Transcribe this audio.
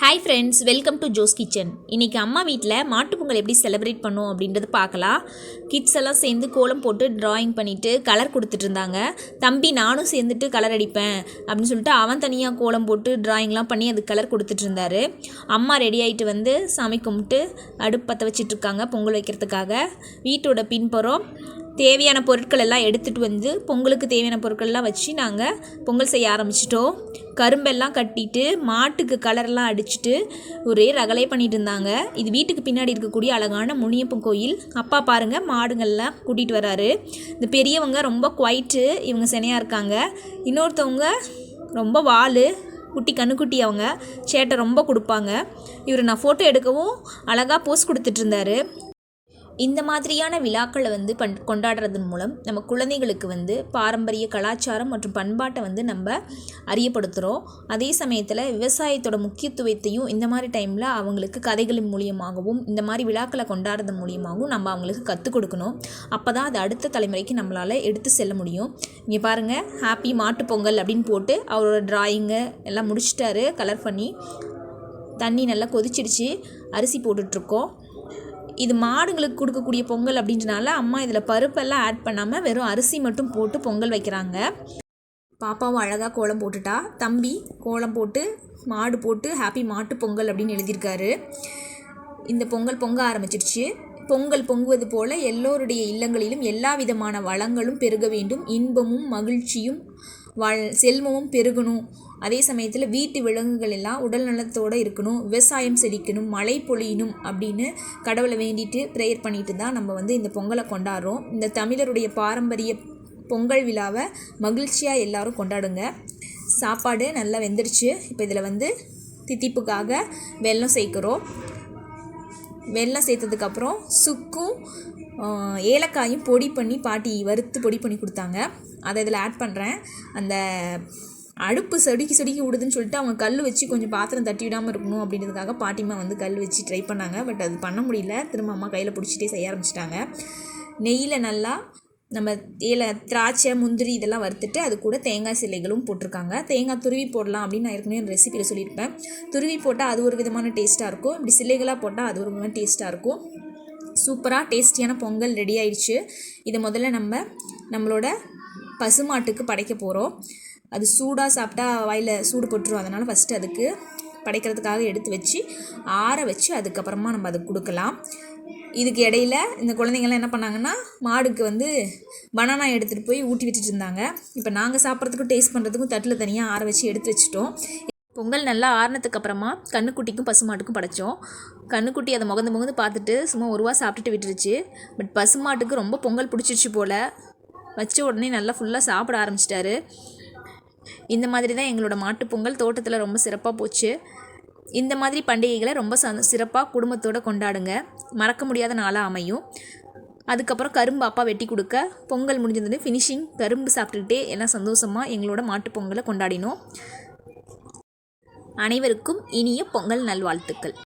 Hi friends welcome to Jo's kitchen இன்றைக்கி அம்மா வீட்டில் மாட்டு பொங்கல் எப்படி செலிப்ரேட் பண்ணும் அப்படின்றது பார்க்கலாம். கிட்ஸ் எல்லாம் சேர்ந்து கோலம் போட்டு ட்ராயிங் பண்ணிவிட்டு கலர் கொடுத்துட்டு இருந்தாங்க தம்பி நானும் சேர்ந்துட்டு கலர் அடிப்பேன் அப்படின்னு சொல்லிட்டு அவன் தனியாக கோலம் போட்டு ட்ராயிங்லாம் பண்ணி அது கலர் கொடுத்துட்ருந்தாரு அம்மா ரெடி ஆகிட்டு வந்து சாமி கும்பிட்டு அடுப்பு பற்ற வச்சிட்ருக்காங்க பொங்கல் வைக்கிறதுக்காக. வீட்டோட பின்புறம் தேவையான பொருட்கள் எல்லாம் எடுத்துகிட்டு வந்து பொங்கலுக்கு தேவையான பொருட்கள்லாம் வச்சு நாங்கள் பொங்கல் செய்ய ஆரம்பிச்சிட்டோம். கரும்பெல்லாம் கட்டிட்டு மாட்டுக்கு கலர்லாம் அடிச்சுட்டு ஒரே ரகலை பண்ணிட்டு இருந்தாங்க. இது வீட்டுக்கு பின்னாடி இருக்கக்கூடிய அழகான முனியப்பன் கோயில். அப்பா பாருங்கள் மாடுங்கள்லாம் கூட்டிகிட்டு வராரு. இந்த பெரியவங்க ரொம்ப குவைட்டு இவங்க சினையாக இருக்காங்க. இன்னொருத்தவங்க ரொம்ப வாலு குட்டி கண்ணுக்குட்டி அவங்க. சேட்டை ரொம்ப கொடுப்பாங்க. இவர் நான் ஃபோட்டோ எடுக்கவும் அழகாக போஸ் கொடுத்துட்ருந்தாரு இந்த மாதிரியான விழாக்களை வந்து பண் கொண்டாடுறதன் மூலம் நம்ம குழந்தைகளுக்கு வந்து பாரம்பரிய கலாச்சாரம் மற்றும் பண்பாட்டை வந்து நம்ம அறியப்படுத்துகிறோம் அதே சமயத்தில் விவசாயத்தோட முக்கியத்துவத்தையும் இந்த மாதிரி டைமில் அவங்களுக்கு கதைகளின் மூலியமாகவும் இந்த மாதிரி விழாக்களை கொண்டாடுறது மூலியமாகவும் நம்ம அவங்களுக்கு கற்றுக் கொடுக்கணும். அப்போ தான் அது அடுத்த தலைமுறைக்கு நம்மளால் எடுத்து செல்ல முடியும். இங்கே பாருங்கள் ஹாப்பி மாட்டுப்பொங்கல் அப்படின்னு போட்டு அவரோட ட்ராயிங்கை எல்லாம் முடிச்சிட்டாரு கலர் பண்ணி தண்ணி நல்லா கொதிச்சிடுச்சு அரிசி போட்டுட்ருக்கோம். இது மாடுங்களுக்கு கொடுக்கக்கூடிய பொங்கல் அப்படின்றனால அம்மா இதில் பருப்பெல்லாம் ஆட் பண்ணாமல் வெறும் அரிசி மட்டும் போட்டு பொங்கல் வைக்கிறாங்க. பாப்பாவும் அழகாக கோலம் போட்டுட்டா. தம்பி கோலம் போட்டு மாடு போட்டு ஹாப்பி மாட்டு பொங்கல் அப்படின்னு எழுதியிருக்காரு. இந்த பொங்கல் பொங்க ஆரம்பிச்சிருச்சு. பொங்கல் பொங்குவது போல எல்லோருடைய இல்லங்களிலும் எல்லா விதமான வளங்களும் பெருக வேண்டும். இன்பமும் மகிழ்ச்சியும் வாழ் செல்வமும் பெருகணும். அதே சமயத்தில் வீட்டு விலங்குகள் எல்லாம் உடல் நலத்தோடு இருக்கணும். விவசாயம் செழிக்கணும். மழை பொழியணும் அப்படின்னு கடவுளை வேண்டிட்டு ப்ரேயர் பண்ணிட்டு தான் நம்ம வந்து இந்த பொங்கலை கொண்டாடுறோம். இந்த தமிழருடைய பாரம்பரிய பொங்கல் விழாவை மகிழ்ச்சியாக எல்லோரும் கொண்டாடுங்க. சாப்பாடு நல்லா வெந்துருச்சு இப்போ இதில் வந்து தித்திப்புக்காக வெல்லம் சேர்க்குறோம். வெள்ளம் சேர்த்ததுக்கப்புறம் சுக்கும் ஏலக்காயும் பொடி பண்ணி பாட்டி வறுத்து பொடி பண்ணி கொடுத்தாங்க. அதை இதில் ஆட் பண்ணுறேன் அந்த அடுப்பு செடிக்கி செடிக்கி விடுதுன்னு சொல்லிட்டு அவங்க கல் வச்சு கொஞ்சம் பாத்திரம் தட்டி விடாமல் இருக்கணும் அப்படின்றதுக்காக பாட்டிமா வந்து கல் வச்சு ட்ரை பண்ணாங்க. பட் அது பண்ண முடியல. திரும்ப அம்மா கையில் பிடிச்சிட்டே செய்ய ஆரம்பிச்சிட்டாங்க. நெய்யில் நல்லா நம்ம ஏல திராட்சை முந்திரி இதெல்லாம் வறுத்துட்டு அது கூட தேங்காய் சிலைகளும் போட்டிருக்காங்க. தேங்காய் துருவி போடலாம் அப்படின்னு நான் ஏற்கனவே ரெசிபியில் சொல்லியிருப்பேன். துருவி போட்டால் அது ஒரு விதமான டேஸ்ட்டாக இருக்கும். இப்படி சிலைகளாக போட்டால் அது ஒரு விதமான டேஸ்ட்டாக இருக்கும். சூப்பராக டேஸ்டியான பொங்கல் ரெடி ஆயிடுச்சு இதை முதல்ல நம்ம நம்மளோட பசுமாட்டுக்கு படைக்க போகிறோம் அது சூடாக சாப்பிட்டா வாயில் சூடு போட்டுரும். அதனால் ஃபஸ்ட்டு அதுக்கு படைக்கிறதுக்காக எடுத்து வச்சு ஆற வச்சு அதுக்கப்புறமா நம்ம அதுக்கு கொடுக்கலாம். இதுக்கு இடையில இந்த குழந்தைங்கள்லாம் என்ன பண்ணாங்கன்னா மாடுக்கு வந்து பனானா எடுத்துகிட்டு போய் ஊட்டி விட்டுட்டு இருந்தாங்க. இப்போ நாங்கள் சாப்பிட்றதுக்கும் டேஸ்ட் பண்ணுறதுக்கும் தட்டில் தனியாக ஆற வச்சு எடுத்து வச்சுட்டோம். பொங்கல் நல்லா ஆறுனதுக்கு அப்புறமா கண்ணுக்குட்டிக்கும் பசுமாட்டுக்கும் படைச்சோம். கண்ணுக்குட்டி அதை முகந்து முகந்து பார்த்துட்டு சும்மா ஒருவா சாப்பிட்டுட்டு விட்டுருச்சு. பட் பசுமாட்டுக்கு ரொம்ப பொங்கல் பிடிச்சிருச்சு போல். வச்ச உடனே நல்லா ஃபுல்லாக சாப்பிட ஆரம்பிச்சிட்டாரு. இந்த மாதிரி தான் எங்களோட மாட்டுப்பொங்கல் தோட்டத்தில் ரொம்ப சிறப்பாக போச்சு. இந்த மாதிரி பண்டிகைகளை ரொம்ப ச சிறப்பாக குடும்பத்தோடு கொண்டாடுங்க. மறக்க முடியாத நாளாக அமையும். அதுக்கப்புறம் கரும்பு அப்பா வெட்டி கொடுக்க பொங்கல் முடிஞ்சதுன்னு ஃபினிஷிங் கரும்பு சாப்பிட்டுக்கிட்டே எல்லாம் சந்தோஷமாக எங்களோட மாட்டுப்பொங்கலை கொண்டாடினோம். அனைவருக்கும் இனிய பொங்கல் நல்வாழ்த்துக்கள்.